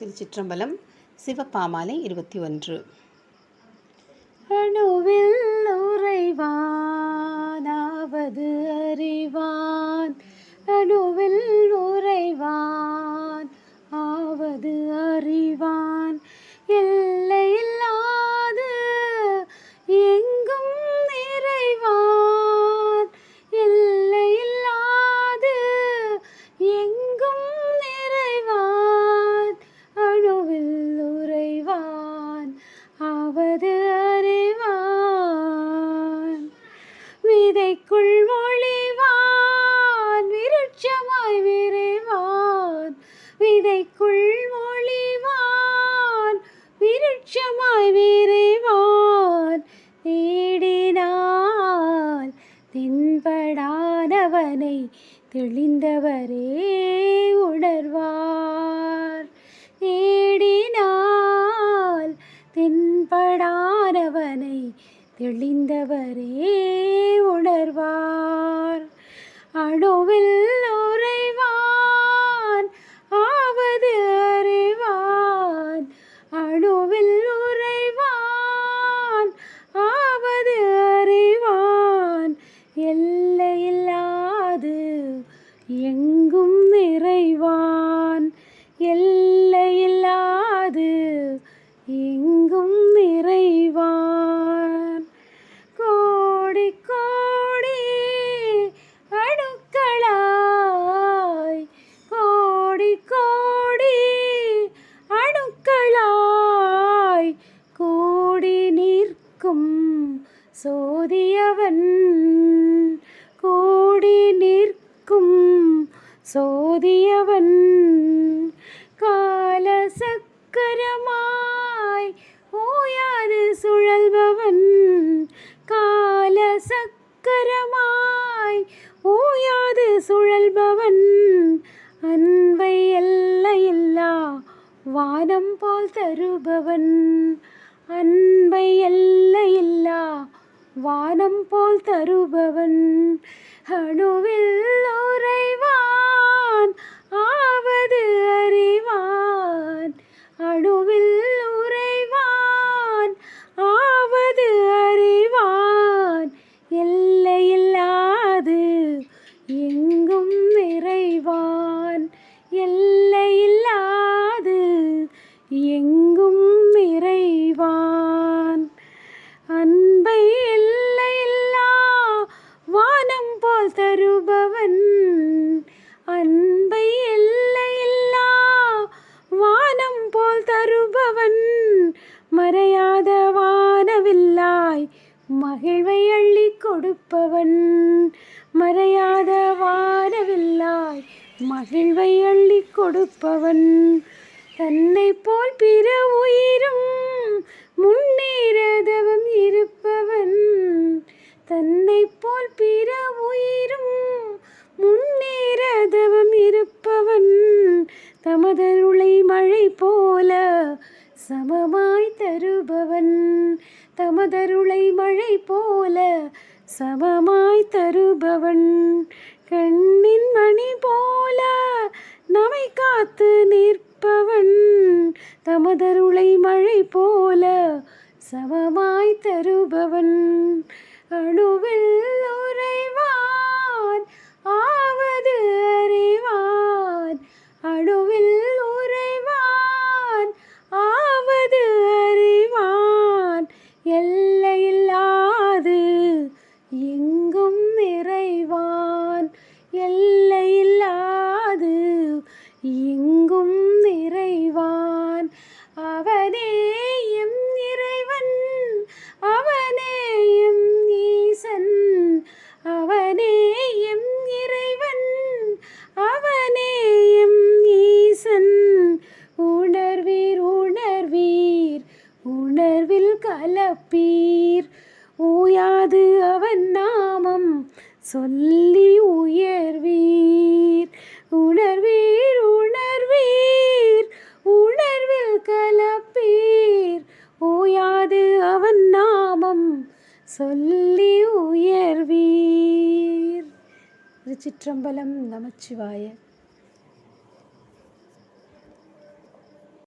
திருச்சிற்றம்பலம் சிவப்பாமாலை இருபத்தி ஒன்று. அணுவில் உறைவானாவது அறிவான். அணுவில் விதைக்குள் மொழிவான் விருட்சமாய் விரைவான். விதைக்குள் மொழிவான் விருட்சமாய் விரைவான். தேடினால் தென்படாதவனை தெளிந்தவரே உணர்வார். தேடினால் தென்படாதவனை தெளிந்தவரே உணர்வார். அணுவில் உறைவான் அன்பை எல்லையில்லா வானம் போல் தருபவன். அன்பை எல்லையில்லா வானம் போல் தருபவன். அணுவில் உறைவான் ஆவது அறிவான். அணுவில் உறைவான் ஆவது அறிவான். எல்லையில்லாது எங்கும் நிறைவான். எல்லையில்லாது எங்கும் இறைவான். அன்பை எல்லையில்லா வானம் போல் தருபவன். அன்பை எல்லையில்லா வானம் போல் தருபவன். மறையாத வானவில்லாய் மகிழ்வை அள்ளி கொடுப்பவன். மறையாத வானவில்லாய் மகிழ்வை அள்ளி கொடுப்பவன். தன்னை போல் பிற உயிரும் முன்னேறதவம் இருப்பவன். தன்னை போல் பிற உயிரும் முன்னேறதவம் இருப்பவன். தமதருளை மழை போல சமமாய் தருபவன். தமதருளை மழை போல சமமாய் தருபவன். கண்ணின் மணி போல நம்மை காத்து நிற்பவன். தமதருளை மழை போல சமமாய் தருபவன். அணுவில் உறைவான் ஆவது அறிவான் அணுவில் உறைவான் ஆவது அறிவான் எல்லையில்லாது எங்கும் நிறைவான். அவனே எம் இறைவன். அவனே எம் ஈசன். அவனே எம் இறைவன். அவனே எம் ஈசன். உணர்வீர் உணர்வீர். உணர்வில் கலப்பீர். ஓயாது அவன் நாமம். சொல்லி உயர்வீர். சொல்லி உயர்வீர் திருச்சிற்றம்பலம் நமச்சிவாய